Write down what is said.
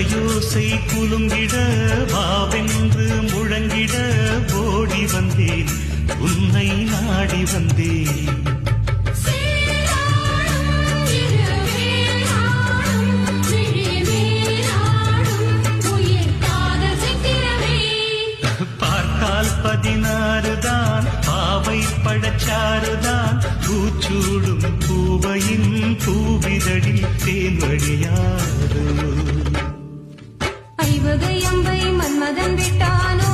ஓசை குலுங்கிட வாவென்று முழங்கிட ஓடி வந்தேன். உன்னை நாடி வந்தேன். பார்த்தால் பதினாறு தான் பாவை பழச்சாறுதான் பூச்சூடும் பூவையின் பூவிதழில் தேன் வழியா சிவகை அம்பை மன்மதன் விட்டானோ?